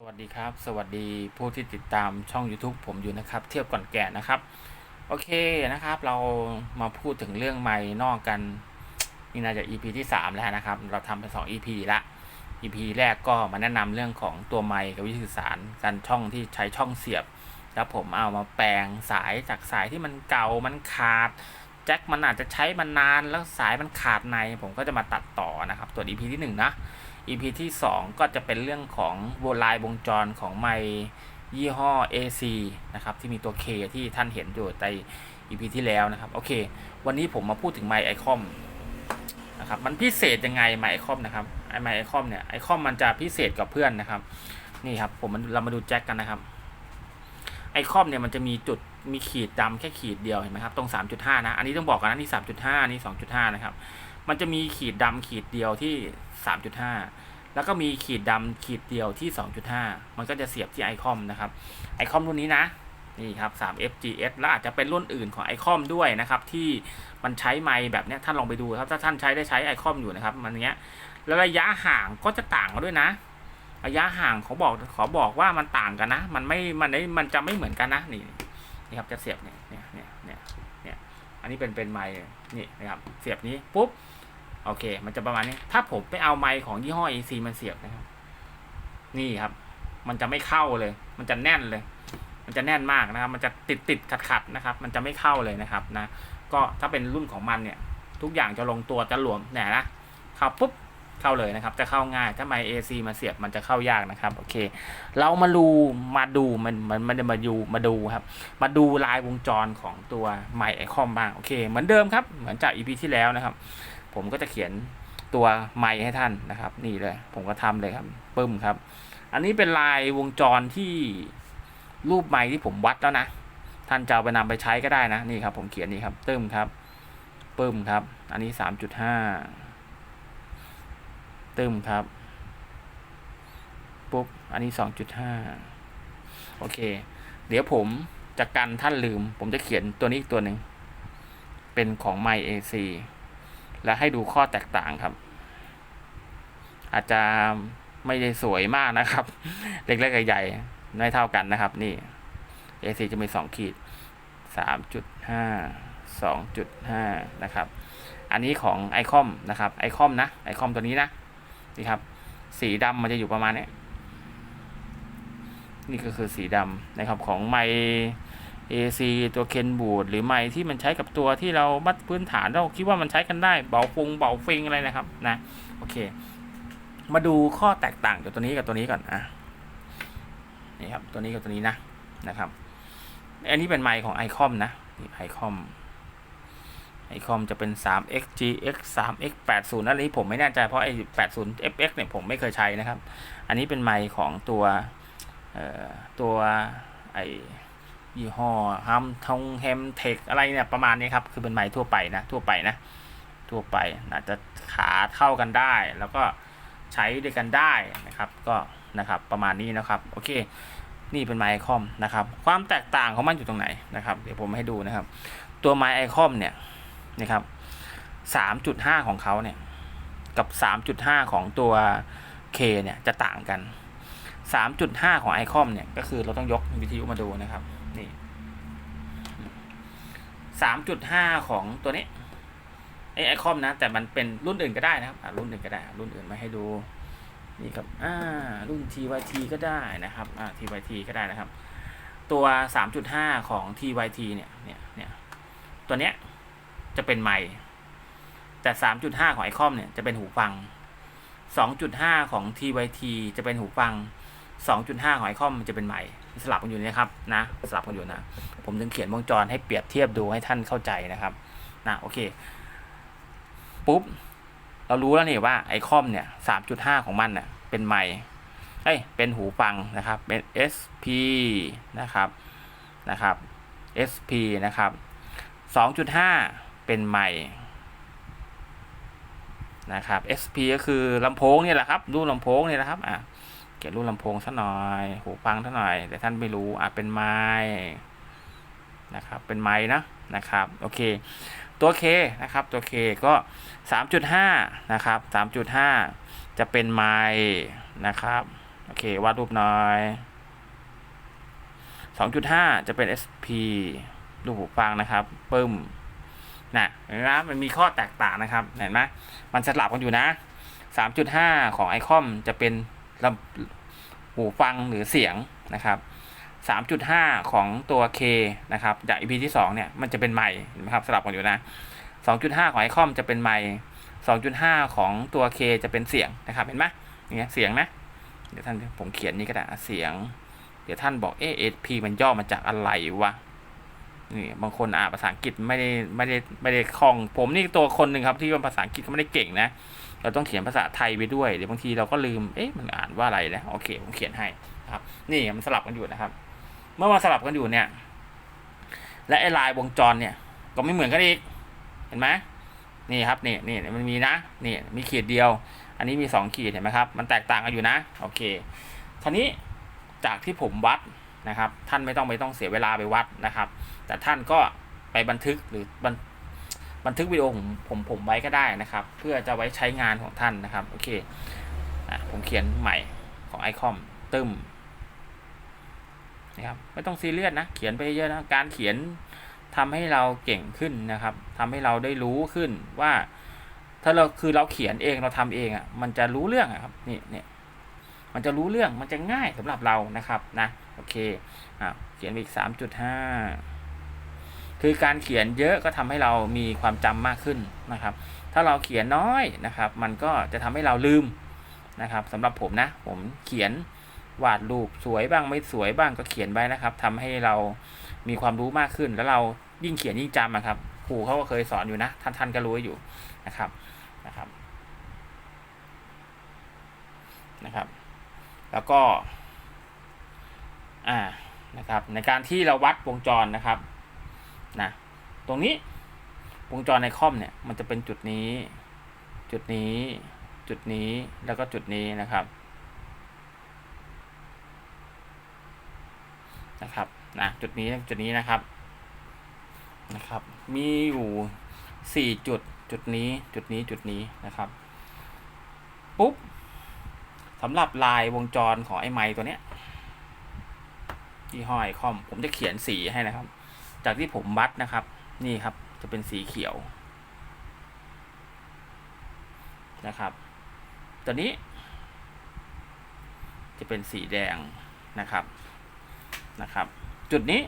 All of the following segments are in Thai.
สวัสดีครับ สวัสดีผู้ที่ติดตามช่อง YouTube ผมอยู่นะครับ เทียวก่อนแก่นะครับ โอเคนะครับ เรามาพูดถึงเรื่องไม้นอกกัน นี่น่าจะ EP ที่ 3 แล้วนะครับ เราทำไป2 EP ละ EP แรกก็มาแนะนำเรื่องของตัวไม้กับวิธีสื่อสารการช่องที่ใช้ช่องเสียบ แล้วผมเอามาแปลงสายจากสายที่มันเก่ามันขาดแจ็คมันอาจจะใช้มานานแล้วสายมันขาดใน ผมก็จะมาตัดต่อนะครับ ตัว EP ที่1นะ EP ที่ 2 ก็จะเป็นเรื่องของโวลายวงจรของไมยี่ห้อ AC นะครับ ที่มีตัว K ที่ท่านเห็นอยู่ใน EP ที่แล้วนะครับ โอเค วันนี้ผมมาพูดถึงไมไอคอมนะครับ มันพิเศษยังไงไมไอคอมนะครับไอไมไอคอมเนี่ยไอคอมมันจะพิเศษกับเพื่อนนะครับ นี่ครับ ผมเรามาดูแจ็คกันนะครับไอคอมเนี่ยมันจะมีจุดมีขีดดำแค่ขีดเดียวเห็นไหมครับตรง 3.5 นะ อันนี้ต้องบอกกันนะนี่ 3.5 นี่ 2.5 นะครับ มันจะมีขีดดำขีดเดียวที่ 3.5 แล้วก็มีขีดดำขีดเดียวที่ 2.5 มันก็จะเสียบที่ไอคอมนะครับไอคอมรุ่นนี้นะนี่ครับ 3FGS แล้วอาจจะเป็นรุ่นอื่นของไอคอมด้วยนะครับ ที่มันใช้ไมค์แบบนี้ท่านลองไปดูครับ ถ้าท่านใช้ได้ใช้ไอคอมอยู่นะครับ มันเนี้ยแล้วระยะห่างก็จะต่างกันด้วยนะ ระยะห่างเขาบอกขอบอกว่ามันต่างกันนะ มันไม่มันไม่มันจะไม่เหมือนกันนะนี่นี่ครับจะเสียบเนี่ยเนี่ยเนี่ยเนี่ยอันนี้เป็นเป็นไมค์นี่นะครับ เสียบนี้ปุ๊บ โอเค มันจะประมาณนี้ ถ้าผมไปเอาไมค์ของยี่ห้อ AC มันเสียบนะครับ นี่ครับ มันจะไม่เข้าเลย มันจะแน่นเลย มันจะแน่นมากนะครับ มันจะติดติดขัดขัดๆนะครับ มันจะไม่เข้าเลยนะครับนะ ก็ถ้าเป็นรุ่นของมันเนี่ย ทุกอย่างจะลงตัวจะหลวมเนี่ยนะ เข้าปุ๊บ เข้าเลยนะครับ จะเข้าง่าย ถ้าไมค์ AC มาเสียบมันจะเข้ายากนะครับ โอเค เรามาดู มาดู มัน มันมันจะมาดู มาดูครับ มาดูลายวงจรของตัวไมค์ไอคอมบ้าง โอเค เหมือนเดิมครับ เหมือนจาก EP ที่แล้วนะครับ ผมก็จะเขียนตัวไมค์ให้ท่านนะครับ นี่เลย ผมก็ทำเลยครับปึ้มครับ อันนี้เป็นลายวงจรที่รูปไมค์ที่ผมวัดแล้วนะ ท่านจะเอาไปนำไปใช้ก็ได้นะนี่ครับ ผมเขียนนี่ครับตึ้มครับปึ้มครับ อันนี้สามจุดห้าตึ้มครับปุ๊บอันนี้สองจุดห้าโอเค เดี๋ยวผมจะกันท่านลืม ผมจะเขียนตัวนี้อีกตัวหนึ่งเป็นของไมค์ AC และให้ดูข้อแตกต่างครับ อาจจะไม่ได้สวยมากนะครับ เล็กๆใหญ่ๆไม่เท่ากันนะครับ นี่ AC จะมีสองขีดสามจุดห้าสองจุดห้านะครับ อันนี้ของไอคอมนะครับไอคอมนะไอคอมตัวนี้นะนี่ครับ สีดำมันจะอยู่ประมาณนี้นี่ก็คือสีดำนะครับของไม AC ตัวเคนบูดหรือไม้ที่มันใช้กับตัวที่เรามัดพื้นฐานเราคิดว่ามันใช้กันได้เบาฟงเบาฟิงอะไรนะครับนะโอเค มาดูข้อแตกต่างจากตัวนี้กับตัวนี้ก่อนอะนี่ครับตัวนี้กับตัวนี้นะนะครับอันนี้เป็นไมค์ของไอคอมนะไอคอมไอคอมจะเป็น 3xgx 3x 80นั่นนี้ผมไม่แน่ใจเพราะไอ80 fx เนี่ยผมไม่เคยใช้นะครับ อันนี้เป็นไมค์ของตัวเอ่อตัวไอ ยี่ห้อฮัมทงแฮมเทคอะไรเนี่ยประมาณนี้ครับ คือเป็นไม้ทั่วไปนะ ทั่วไปนะ ทั่วไปอาจจะขาเท่ากันได้ แล้วก็ใช้ด้วยกันได้นะครับ ก็นะครับประมาณนี้นะครับ โอเค นี่เป็นไมค์ไอคอมนะครับ ความแตกต่างของมันอยู่ตรงไหนนะครับ เดี๋ยวผมให้ดูนะครับ ตัวไมค์ไอคอมเนี่ยนะครับสามจุดห้าของเขาเนี่ย กับสามจุดห้าของตัว K เนี่ยจะต่างกันสามจุดห้าของไอคอมเนี่ย ก็คือเราต้องยกวิทยุมาดูนะครับ สามจุดห้าของตัวนี้ไอไอคอมนะ แต่มันเป็นรุ่นอื่นก็ได้นะครับรุ่นอื่นก็ได้ รุ่นอื่นมาให้ดูนี่ครับอ่ารุ่น TYT ก็ได้นะครับอ่า TYT ก็ได้นะครับ ตัวสามจุดห้าของ TYT เนี่ยเนี่ยเนี่ยตัวเนี้ยจะเป็นไมค์แต่สามจุดห้าของไอคอมเนี่ยจะเป็นหูฟังสองจุดห้าของ TYT จะเป็นหูฟังสองจุดห้าของไอคอมจะเป็นไมค์ สลับกันอยู่นะครับนะสลับกันอยู่นะ ผมถึงเขียนวงจรให้เปรียบเทียบดูให้ท่านเข้าใจนะครับนะโอเคปุ๊บเรารู้แล้วนี่ว่าไอคอมเนี่ยสามจุดห้าของมันเน่ะเป็นไมค์เอ้ยเป็นหูฟังนะครับเป็น SP นะครับนะครับ SP นะครับสองจุดห้าเป็นไมค์นะครับ SP ก็คือลำโพงเนี่ยแหละครับ รูปลำโพงเนี่ยแหละครับอะ เขียนรูปลำโพงสักหน่อย หูฟังสักหน่อย แต่ท่านไม่รู้อะเป็นไม้นะครับ เป็นไม้นะนะครับ โอเค ตัวเคนะครับ ตัวเคก็สามจุดห้านะครับสามจุดห้าจะเป็นไม้นะครับ โอเค วาดรูปหน่อยสองจุดห้าจะเป็น SP รูปหูฟังนะครับ ปึ้มนะเห็นไหมมันมีข้อแตกต่างนะครับ เห็นไหมมันสลับกันอยู่นะสามจุดห้าของไอคอมจะเป็น หูฟังหรือเสียงนะครับ3.5 ของตัว K นะครับ จาก EP ที่ 2 เนี่ย มันจะเป็นไมค์นไหมครับสลับกันอยู่นะ 2.5 ของไอคอมจะเป็นไมค์2.5 ของตัว K จะเป็นเสียงนะครับ เห็นไหมเนี่ยเสียงนะ เดี๋ยวท่านผมเขียนนี่ก็ได้อะเสียง เดี๋ยวท่านบอกเอเอสพีมันย่อมาจากอะไรวะ นี่บางคนอ่านภาษาอังกฤษไม่ได้ไม่ได้ไม่ได้คล่อง ผมนี่ตัวคนหนึ่งครับที่ว่าภาษาอังกฤษก็ไม่ได้เก่งนะ เราต้องเขียนภาษาไทยไปด้วยเดี๋ยวบางทีเราก็ลืมเอ๊ะมันอ่านว่าอะไรนะโอเคผมเขียนให้นะครับ นี่มันสลับกันอยู่นะครับ เมื่อมาสลับกันอยู่เนี่ย และไอ้ลายวงจรเนี่ย ก็ไม่เหมือนกันอีกเห็นไหมนี่ครับนี่นี่มันมีนะนี่มีขีดเดียว อันนี้มีสองขีดเห็นไหมครับ มันแตกต่างกันอยู่นะ โอเคคราวนี้จากที่ผมวัดนะครับ ท่านไม่ต้องไม่ต้องเสียเวลาไปวัดนะครับ แต่ท่านก็ไปบันทึกหรือ บันทึกวิดีโอผมผมผมไว้ก็ได้นะครับ เพื่อจะไว้ใช้งานของท่านนะครับโอเคอผมเขียนใหม่ของไอคอมตึมนะครับไม่ต้องซีเรียสนะ เขียนไปเยอะนะการเขียนทำให้เราเก่งขึ้นนะครับทำให้เราได้รู้ขึ้นว่า ถ้าเราคือเราเขียนเองเราทำเองอะ่ะมันจะรู้เรื่องอะครับนี่เนี่ยมันจะรู้เรื่องมันจะง่ายสำหรับเรานะครับนะโอเคอ่าเขียนไปอีกสามจุดห้า คือการเขียนเยอะก็ทำให้เรามีความจำมากขึ้นนะครับ ถ้าเราเขียนน้อยนะครับ มันก็จะทำให้เราลืมนะครับสำหรับผมนะ ผมเขียนวาดรูปสวยบ้างไม่สวยบ้างก็เขียนไว้นะครับทำให้เรามีความรู้มากขึ้น แล้วเรายิ่งเขียนยิ่งจำอะครับครูเขาก็เคยสอนอยู่นะ ท่านท่านก็รู้อยู่นะครับนะครับนะครับ แล้วก็อ่านะครับในการที่เราวัดวงจรนะครับ นะตรงนี้วงจรในคอมเนี่ยมันจะเป็นจุดนี้ จุดนี้ จุดนี้แล้วก็จุดนี้นะครับนะครับนะจุดนี้จุดนี้นะครับนะครับ มีอยู่สี่จุดจุดนี้จุดนี้จุดนี้นะครับปุ๊บสำหรับลายวงจรของไอ้ไม้ตัวเนี้ยที่ห้อยคอมผมจะเขียนสีให้นะครับ จากที่ผมวัดนะครับ นี่ครับจะเป็นสีเขียวนะครับ ตัวนี้ จะเป็นสีแดงนะครับนะครับ จุดนี้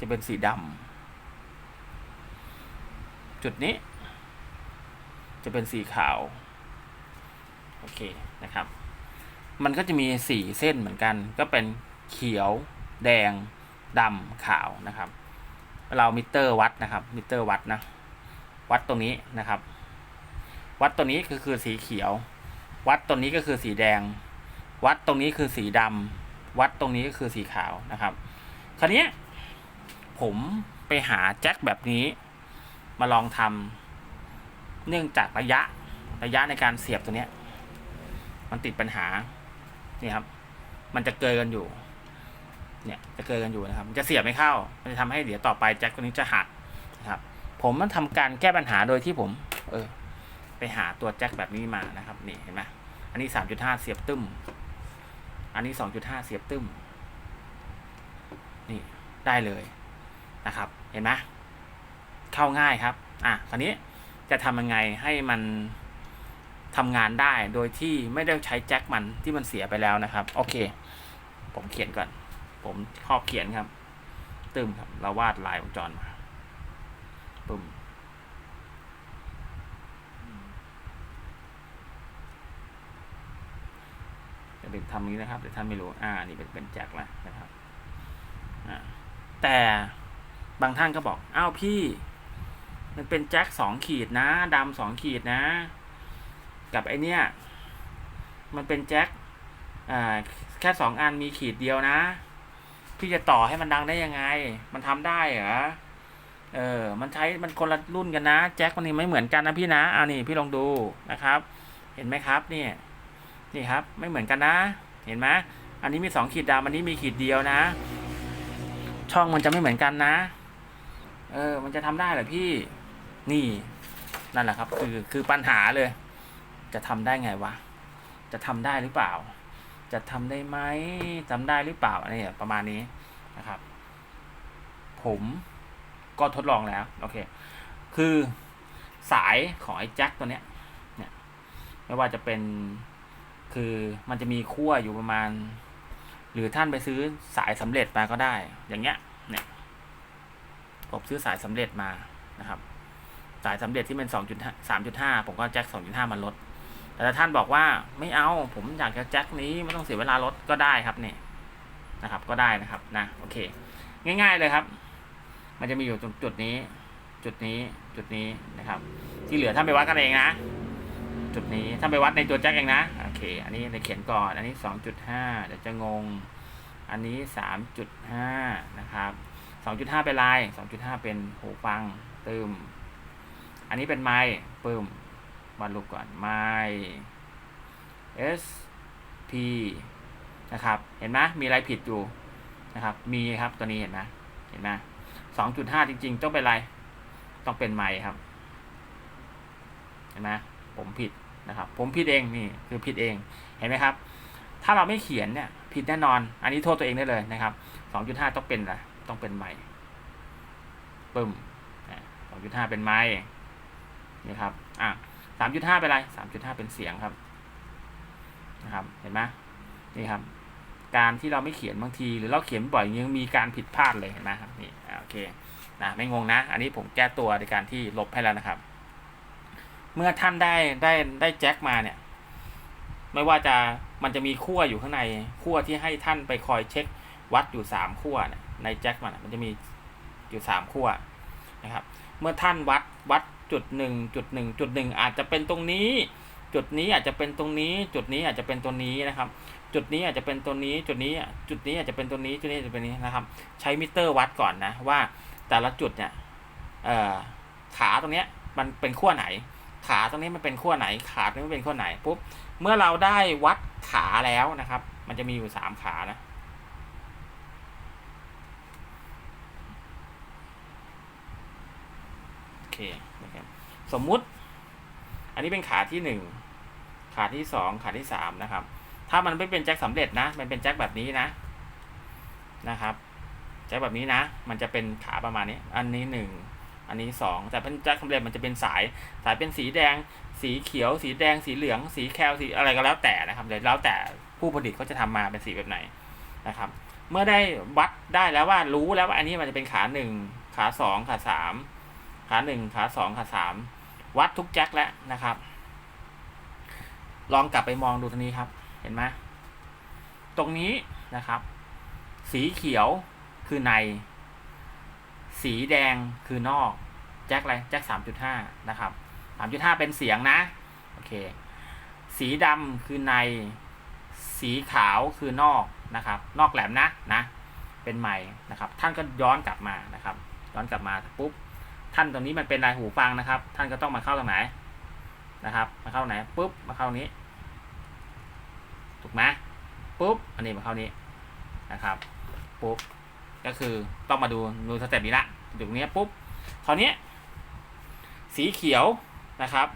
จะเป็นสีดำจุดนี้ จะเป็นสีขาวโอเคนะครับ มันก็จะมีสี่เส้นเหมือนกัน ก็เป็นเขียวแดง ดำขาวนะครับ เรามิเตอร์วัดนะครับ มิเตอร์วัดนะ วัดตรงนี้นะครับ วัดตัวนี้ก็คือสีเขียว วัดตรงนี้ก็คือสีแดง วัดตรงนี้คือสีดำวัดตรงนี้ก็คือสีขาวนะครับ คราวนี้ผมไปหาแจ็คแบบนี้ มาลองทำเนื่องจากระยะระยะในการเสียบตัวเนี้ยมันติดปัญหานี่ครับ มันจะเกินกันอยู่ เนี่ยจะเกินกันอยู่นะครับจะเสียบไม่เข้า มันจะทำให้เดี๋ยวต่อไปแจ็คตัวนี้จะหักนะครับ ผมมันทำการแก้ปัญหาโดยที่ผม เออ ไปหาตัวแจ็คแบบนี้มานะครับ นี่เห็นไหมอันนี้สามจุดห้าเสียบตึ้ม อันนี้สองจุดห้าเสียบตึ้ม นี่ได้เลยนะครับ เห็นไหมเข้าง่ายครับ อะคราวนี้จะทำยังไงให้มันทำงานได้โดยที่ไม่ได้ใช้แจ็คมันที่มันเสียไปแล้วนะครับ โอเค ผมเขียนก่อน ผมครอบเขียนครับ ตึมครับ เราวาดลายวงจรมาปุ่มจะเป็นทำนี้นะครับเดี๋ยวท่านไม่รู้ อ่า นี่เป็นเป็นแจ็คแล้วนะครับ อ่า แต่บางท่านก็บอก อ้าวพี่ มันเป็นแจ็คสองขีดนะดำสองขีดนะ กับไอเนี้ย มันเป็นแจ็ค อ่า แค่สองอันมีขีดเดียวนะ พี่จะต่อให้มันดังได้ยังไง มันทำได้เหรอ เออ มันใช้ มันคนละรุ่นกันนะ แจ็คมันนี่ไม่เหมือนกันนะพี่นะอ่านี่พี่ลองดูนะครับ เห็นไหมครับนี่นี่ครับ ไม่เหมือนกันนะ เห็นไหมอันนี้มีสองขีดดำอันนี้มีขีดเดียวนะ ช่องมันจะไม่เหมือนกันนะ เออ มันจะทำได้เหรอพี่ นี่ นั่นแหละครับ คือ คือปัญหาเลย จะทำได้ไงวะ จะทำได้หรือเปล่า จะทำได้ไหมทำได้หรือเปล่าอะไรเนี่ยประมาณนี้นะครับ ผมก็ทดลองแล้วโอเค คือสายของไอ้แจ็คตัวเนี้ยเนี่ยไม่ว่าจะเป็นคือมันจะมีขั้วอยู่ประมาณ หรือท่านไปซื้อสายสำเร็จมาก็ได้ อย่างเงี้ยเนี่ยผมซื้อสายสำเร็จมานะครับ สายสำเร็จที่เป็นสองจุดสามจุดห้าผมก็แจ็คสองจุดห้ามันลด แต่ท่านบอกว่าไม่เอาผมอยากจะแจ็คนี้ไม่ต้องเสียเวลาลดก็ได้ครับเนี่ยนะครับ ก็ได้นะครับนะโอเค ง่าย ๆเลยครับ มันจะมีอยู่ตรงจุดนี้ จุดนี้จุดนี้นะครับ ที่เหลือท่านไปวัดกันเองนะ จุดนี้ท่านไปวัดในตัวแจ็คเองนะโอเค อันนี้ในเขียนก่อน อันนี้สองจุดห้าเดี๋ยวจะงง อันนี้สามจุดห้านะครับสองจุดห้าเป็นลายสองจุดห้าเป็นหูฟังเตืมอันนี้เป็นไม้ปึ้ม วาดรูปก่อนไม้ S P นะครับ เห็นไหมมีอะไรผิดอยู่นะครับ มีครับตัวนี้เห็นไหมเห็นไหมสองจุดห้าจริง ๆ ต้องเป็นอะไร ต้องเป็นไม้ครับ เห็นไหมผมผิดนะครับ ผมผิดเองนี่คือผิดเอง เห็นไหมครับ ถ้าเราไม่เขียนเนี่ย ผิดแน่นอน อันนี้โทษตัวเองได้เลยนะครับสองจุดห้าต้องเป็นอะไรต้องเป็นไม้ปึ้มสองจุดห้าเป็นไม้นี่ครับ อะามจุดห้าเป็นอะไรสามจุดห้าเป็นเสียงครับนะครับ เห็นไหมนี่ครับ การที่เราไม่เขียนบางที หรือเราเขียนบ่อยยังมีการผิดพลาดเลยเห็นไหมครับนี่โอเคนะไม่งงนะ อันนี้ผมแก้ตัวในการที่ลบให้แล้วนะครับ เมื่อท่านได้ได้ได้แจ็คมาเนี่ย ไม่ว่าจะมันจะมีขั้วอยู่ข้างในขั้วที่ให้ท่านไปคอยเช็ควัดอยู่สามขั้วเนี่ยในแจ็คมันมันจะมีอยู่สามขั้วนะครับ เมื่อท่านวัดวัด จุดหนึ่งจุดหนึ่งจุดหนึ่งอาจจะเป็นตรงนี้ จุดนี้อาจจะเป็นตรงนี้ จุดนี้อาจจะเป็นตัวนี้นะครับ จุดนี้อาจจะเป็นตัวนี้ จุดนี้จุดนี้อาจจะเป็นตัวนี้จุดนี้อาจจะเป็นนี้นะครับ ใช้มิเตอร์วัดก่อนนะว่าแต่ละจุดเนี่ยขาตรงเนี้ยมันเป็นขั้วไหน ขาตรงนี้มันเป็นขั้วไหน ขาตรงนี้มันเป็นขั้วไหนปุ๊บเมื่อเราได้วัดขาแล้วนะครับ มันจะมีอยู่สามขานะโอเค สมมุติ อันนี้เป็นขาที่หนึ่งขาที่สองขาที่สามนะครับ ถ้ามันไม่เป็นแจ็คสำเร็จนะ มันเป็นแจ็คแบบนี้นะนะครับแจ็คแบบนี้นะ มันจะเป็นขาประมาณนี้ อันนี้หนึ่งอันนี้สองแต่เป็นแจ็คสำเร็จมันจะเป็นสาย สายเป็นสีแดง สีเขียว สีแดง สีเหลือง สีแคลสีอะไรก็แล้วแต่นะครับเดี๋ยวแล้วแต่ผู้ผลิตเขาจะทำมาเป็นสีแบบไหนนะครับ เมื่อได้วัดได้แล้วว่ารู้แล้วว่าอันนี้มันจะเป็นขาหนึ่งขาสองขาสามขาหนึ่งขาสองขาสาม วัดทุกแจ็คแล้วนะครับ ลองกลับไปมองดูตรงนี้ครับ เห็นไหมตรงนี้นะครับ สีเขียวคือใน สีแดงคือนอก แจ็คอะไรแจ็คสามจุดห้านะครับสามจุดห้าเป็นเสียงนะ โอเค สีดำคือใน สีขาวคือนอกนะครับ นอกแหลมนะนะ เป็นไม้นะครับ ท่านก็ย้อนกลับมานะครับ ย้อนกลับมาปุ๊บ ท่านตรงนี้มันเป็นลายหูฟังนะครับ ท่านก็ต้องมาเข้าตรงไหนนะครับ มาเข้าไหนปุ๊บมาเข้านี้ ถูกไหมปุ๊บอันนี้มาเข้านี้นะครับปุ๊บก็คือต้องมาดูดูสเต็ปนี้ละดูตรงนี้ปุ๊บคราวนี้สีเขียวนะครับ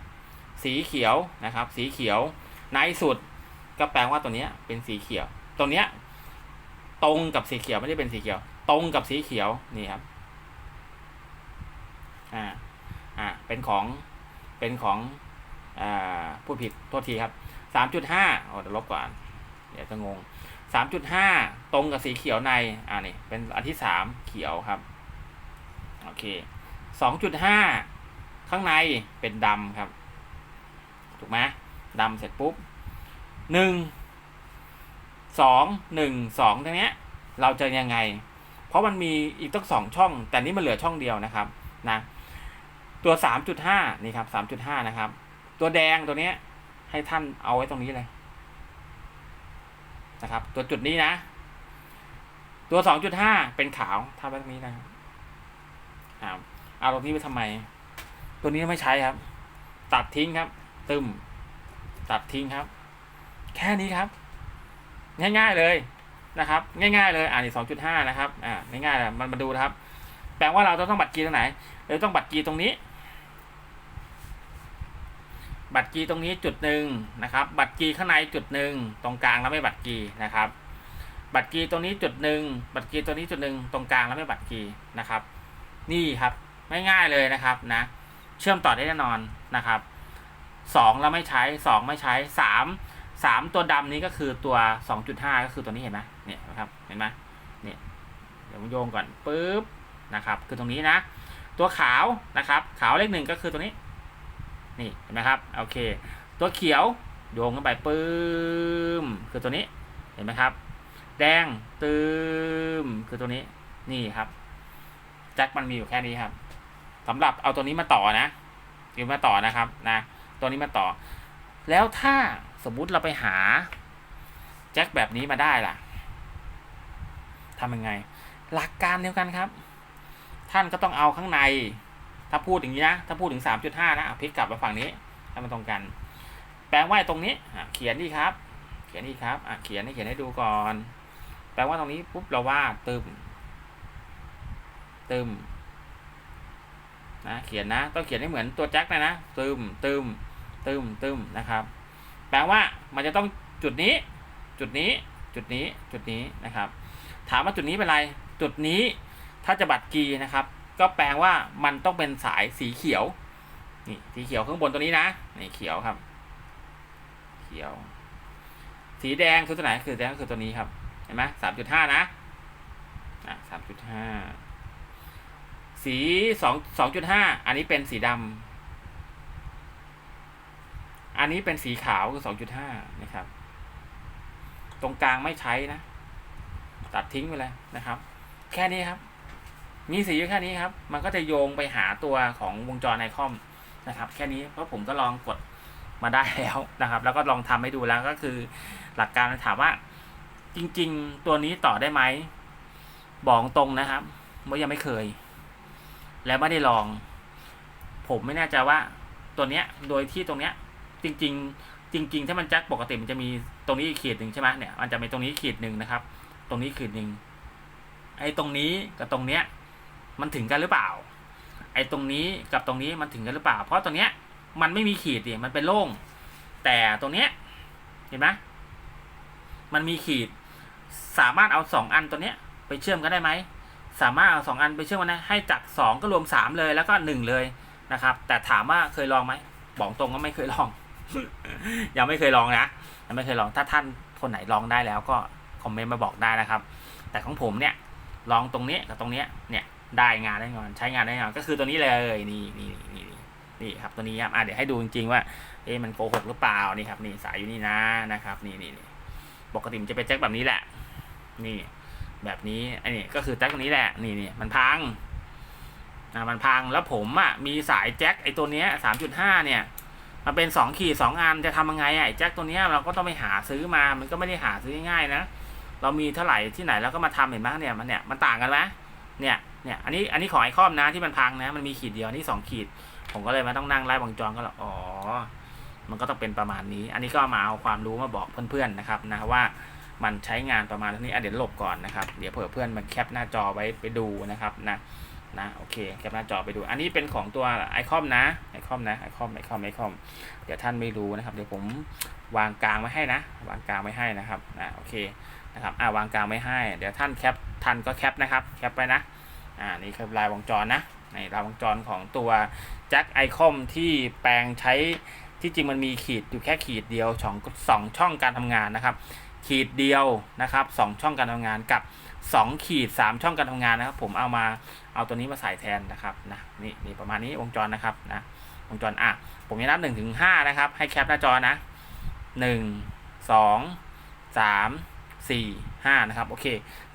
สีเขียวนะครับ สีเขียวในสุดก็แปลว่าตัวนี้เป็นสีเขียวตรงเนี้ตรงกับสีเขียวไม่ได้เป็นสีเขียว ตรงกับสีเขียวนี่ครับ อ่าอ่าเป็นของเป็นของอ่าผู้ผิดโทษทีครับสามจุดห้าโอ้เดี๋ยวลบก่อน เดี๋ยวจะงงสามจุดห้าตรงกับสีเขียวในอ่านี่เป็นอันที่สามเขียวครับโอเคสองจุดห้าข้างในเป็นดำครับ ถูกไหมดำเสร็จปุ๊บหนึ่งสองหนึ่งสองตรงเนี้ย เราจะยังไง เพราะมันมีอีกตั้งสองช่อง แต่นี่มันเหลือช่องเดียวนะครับ นะ ตัวสามจุดห้านี่ครับสามจุดห้านะครับ ตัวแดงตัวเนี้ย ให้ท่านเอาไว้ตรงนี้เลย นะครับ ตัวจุดนี้นะ ตัวสองจุดห้าเป็นขาวทำไว้ตรงนี้นะครับเอาตรงนี้ไปทำไม ตัวนี้ไม่ใช้ครับ ตัดทิ้งครับ ตึมตัดทิ้งครับ แค่นี้ครับ ง่ายๆเลยนะครับ ง่ายๆเลยอ่านี่สองจุดห้านะครับ อ่าง่ายๆเลยมันมาดูนะครับ แปลว่าเราจะต้องบัตรกีตรงไหนเราต้องบัตรกีตรงนี้ บัตรกีตรงนี้จุดหนึ่งนะครับ บัตรกีข้างในจุดหนึ่งตรงกลางแล้วไม่บัตรกีนะครับ บัตรกีตรงนี้จุดหนึ่งบัตรกีตัวนี้จุดหนึ่งตรงกลางแล้วไม่บัตรกีนะครับ นี่ครับไม่ง่ายเลยนะครับนะ เชื่อมต่อได้แน่นอนนะครับสองแล้วไม่ใช้สองไม่ใช้สามสามตัวดำนี้ก็คือตัวสองจุดห้าก็คือตัวนี้เห็นไหมเนี่ยนะครับเห็นไหมเนี่ยเดี๋ยวโยงก่อนปุ๊บนะครับ คือตรงนี้นะ ตัวขาวนะครับ ขาวเลขหนึ่งก็คือตัวนี้ นี่เห็นไหมครับโอเค ตัวเขียวโยงเข้าไปปื้มคือตัวนี้เห็นไหมครับ แดงตืมคือตัวนี้นี่ครับแจ็คมันมีอยู่แค่นี้ครับสำหรับเอาตัวนี้มาต่อนะอยู่มาต่อนะครับนะตัวนี้มาต่อ แล้วถ้าสมมุติเราไปหาแจ็คแบบนี้มาได้ล่ะทำยังไง หลักการเดียวกันครับ ท่านก็ต้องเอาข้างใน ถ้าพูดอย่างนี้นะ ถ้าพูดถึง 3.5นะอะพลิกกลับมาฝั่งนี้ให้มันตรงกัน แปลว่าตรงนี้เขียนดีครับ เขียนดีครับเขียนให้เขียนให้ดูก่อน แปลว่าตรงนี้ปุ๊บเราว่าตึมตึมนะเขียนนะ ต้องเขียนให้เหมือนตัวแจ็คนะนะตึมตึมตึมตึมนะครับ แปลว่ามันจะต้องจุดนี้ จุดนี้ จุดนี้ จุดนี้นะครับ ถามว่าจุดนี้เป็นไร จุดนี้ถ้าจะบัตรกีนะครับ ก็แปลว่ามันต้องเป็นสายสีเขียว นี่สีเขียวข้างบนตัวนี้นะนี่เขียวครับ เขียว สีแดงคือตัวไหนคือแดงคือตัวนี้ครับเห็นไหมสามจุดห้านะอะสามจุดห้าสีสองสองจุดห้าอันนี้เป็นสีดำอันนี้เป็นสีขาวคือสองจุดห้านะครับ ตรงกลางไม่ใช้นะ ตัดทิ้งไปเลยนะครับ แค่นี้ครับ มีสีอยู่แค่นี้ครับ มันก็จะโยงไปหาตัวของวงจรไอคอมนะครับแค่นี้เพราะผมก็ลองกดมาได้แล้วนะครับ แล้วก็ลองทำให้ดูแล้วก็คือหลักการถามว่า จริง ๆ ตัวนี้ต่อได้ไหมบอกตรงนะครับว่ายังไม่เคย แล้วไม่ได้ลอง ผมไม่แน่ใจว่าตัวเนี้ยโดยที่ตรงเนี้ยจริง ๆ จริง ๆ ถ้ามันแจ็คปกติมันจะมีตรงนี้ขีดหนึ่งใช่ไหมเนี่ยมันจะมีตรงนี้ขีดหนึ่งนะครับ ตรงนี้ขีดหนึ่งไอ้ตรงนี้กับตรงเนี้ย มันถึงกันหรือเปล่า ไอ้ตรงนี้กับตรงนี้มันถึงกันหรือเปล่า เพราะตรงเนี้ยมันไม่มีขีดดิมันเป็นโล่ง แต่ตรงเนี้ยเห็นไหมมันมีขีด สามารถเอาสองอันตัวเนี้ยไปเชื่อมกันได้ไหม สามารถเอาสองอันไปเชื่อมกันได้ให้จากสองก็รวมสามเลยแล้วก็หนึ่งเลยนะครับ แต่ถามว่าเคยลองไหมบอกตรงก็ไม่เคยลอง ยังไม่เคยลองนะยังไม่เคยลองถ้าท่านคนไหนลองได้แล้วก็คอมเมนต์มาบอกได้นะครับ แต่ของผมเนี่ยลองตรงนี้กับตรงเนี้ยเนี่ย ได้งานแน่นอนใช้งานแน่นอนก็คือตัวนี้เลยนี่นี่นี่นี่นี่ครับตัวนี้ครับอะเดี๋ยวให้ดูจริงๆว่าเอ๊ะมันโกหกหรือเปล่านี่ครับนี่สายอยู่นี่นะนะครับนี่นี่ปกติมันจะเป็นแจ็คแบบนี้แหละ นี่ แบบนี้อันนี้ก็คือแจ็คตัวนี้แหละนี่นี่มันพังอะมันพังแล้วผมอะมีสายแจ็คไอตัวเนี้ยสามจุดห้าเนี่ยมันเป็นสองขีดสองอันจะทำยังไงอะไอ้แจ็คตัวเนี้ยเราก็ต้องไปหาซื้อมามันก็ไม่ได้หาซื้อง่ายๆนะเรามีเท่าไหร่ที่ไหนแล้วก็มาทำเห็นไหมเนี่ยมันเนี่ยมันต่างกันไหมเนี่ย เนี่ยอันนี้อันนี้ของไอคอมนะที่มันพังนะ มันมีขีดเดียวนี่สองขีด ผมก็เลยมาต้องนั่งไล่วงจรก็แล้วอ๋อ มันก็ต้องเป็นประมาณนี้ อันนี้ก็มาเอาความรู้มาบอกเพื่อนๆนะครับนะว่ามันใช้งานประมาณนี้อะเดี๋ยวหลบก่อนนะครับ เดี๋ยวเผื่อเพื่อนมาแคปหน้าจอไว้ไปดูนะครับนะนะโอเคแคปหน้าจอไปดู อันนี้เป็นของตัวไอคอมนะไอคอมนะไอคอมไอคอมไอคอมเดี๋ยวท่านไม่รู้นะครับ เดี๋ยวผมวางกลางไว้ให้นะ วางกลางไว้ให้นะครับนะโอเคนะครับอ่าวางกลางไว้ให้ เดี๋ยวท่านแคปท่านก็แคปนะครับแคปไปนะ อ่านี่คือลายวงจรนะในลายวงจรของตัวแจ็คไอคอมที่แปลงใช้ที่จริงมันมีขีดอยู่แค่ขีดเดียวสองสองช่องการทำงานนะครับ ขีดเดียวนะครับสองช่องการทำงานกับ 2 ขีด 3 ช่องการทำงานนะครับ ผมเอามาเอาตัวนี้มาใส่แทนนะครับนะนี่นี่ประมาณนี้วงจรนะครับนะวงจรอะผมจะนับ1นถึงหนะครับ ให้แคปหน้าจอนะ 1 2 3 4 5นะครับโอเค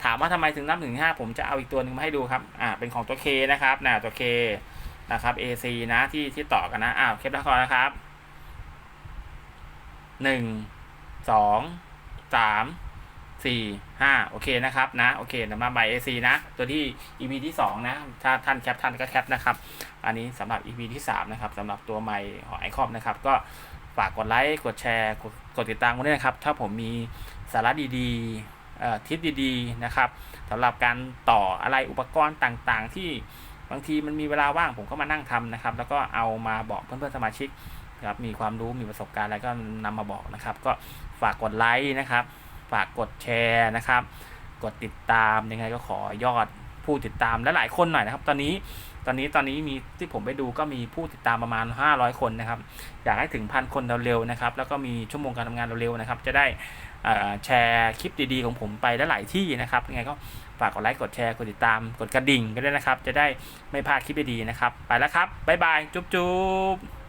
ถามว่าทำไมถึงนับ1ถึง5ผมจะเอาอีกตัวหนึ่งมาให้ดูครับอ่าเป็นของตัว K นะครับนะตัว K นะครับ AC นะที่ที่ต่อกันนะอ้าวแคปหน้าจอนะครับ 1 2สามสี่ห้าโอเคนะครับนะโอเคเดี๋ยวมาใบ AC นะ ตัวที่ EP ที่สองนะถ้าท่านแคปท่านก็แคปนะครับ อันนี้สำหรับ EP ที่สามนะครับสำหรับตัวไมค์ของไอคอมนะครับ ก็ฝากกดไลค์กดแชร์กดติดตามกันด้วยนะครับ ถ้าผมมีสาระดีๆ ทิปดีๆนะครับสำหรับการต่ออะไรอุปกรณ์ต่างๆ ที่บางทีมันมีเวลาว่างผมก็มานั่งทำนะครับ แล้วก็เอามาบอกเพื่อนๆสมาชิกครับมีความรู้มีประสบการณ์อะไรก็นำมาบอกนะครับ ก็ฝากกดไลค์นะครับ ฝากกดแชร์นะครับ กดติดตามยังไงก็ขอยอดผู้ติดตามและหลายคนหน่อยนะครับ ตอนนี้ตอนนี้ตอนนี้มีที่ผมไปดูก็มีผู้ติดตามประมาณ 500 คนนะครับ อยากให้ถึงพันคนเร็วๆนะครับ แล้วก็มีชั่วโมงการทำงานเร็วๆนะครับ จะได้ แชร์คลิปดีๆของผมไปได้หลายที่นะครับยังไงก็ฝากกดไลค์กดแชร์กดติดตามกดกระดิ่งก็ได้นะครับ จะได้ไม่พลาดคลิปดีๆนะครับ ไปแล้วครับบ๊ายบายจุ๊บๆ